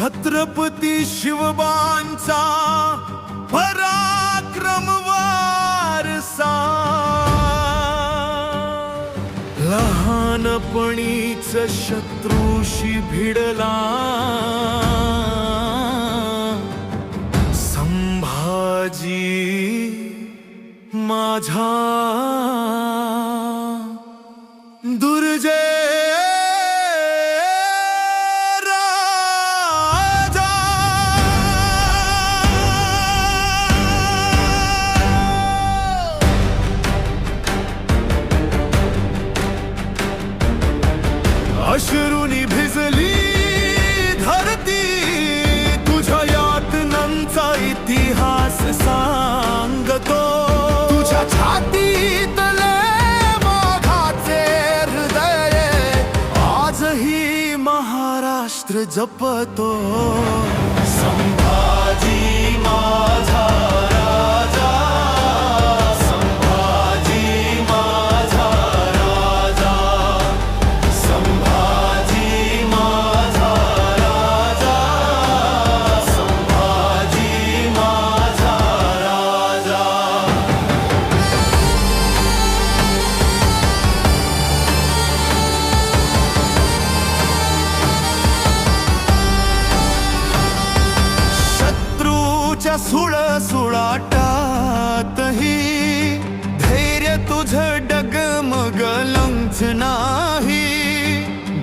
छत्रपती शिवबांचा पराक्रम वारसा. लहानपणीच शत्रूशी भिडला. संभाजी माझा दुर्जय. महाराष्ट्र जपतो। शत्रूच्या सुळ सुळाटातही धैर्य तुझ डगमगलंच नाही.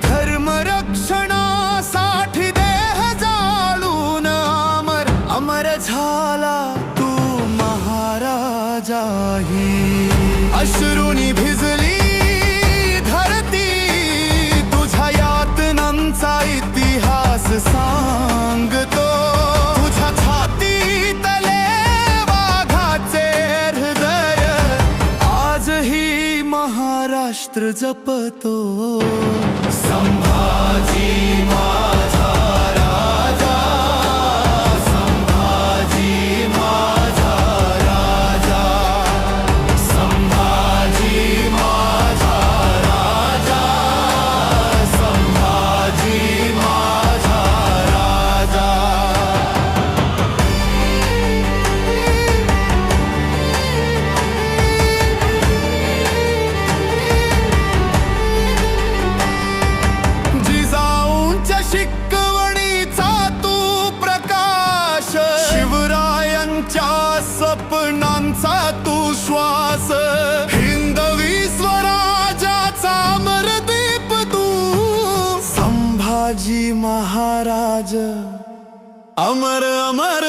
धर्म रक्षणासाठी देह जाळून अमर अमर झाला तू महाराजाही. शस्त्र जपतो. संभाजी मा सपनांचा तू श्वास. हिंदवी स्वराजाचा अमरदीप तू. संभाजी महाराज अमर अमर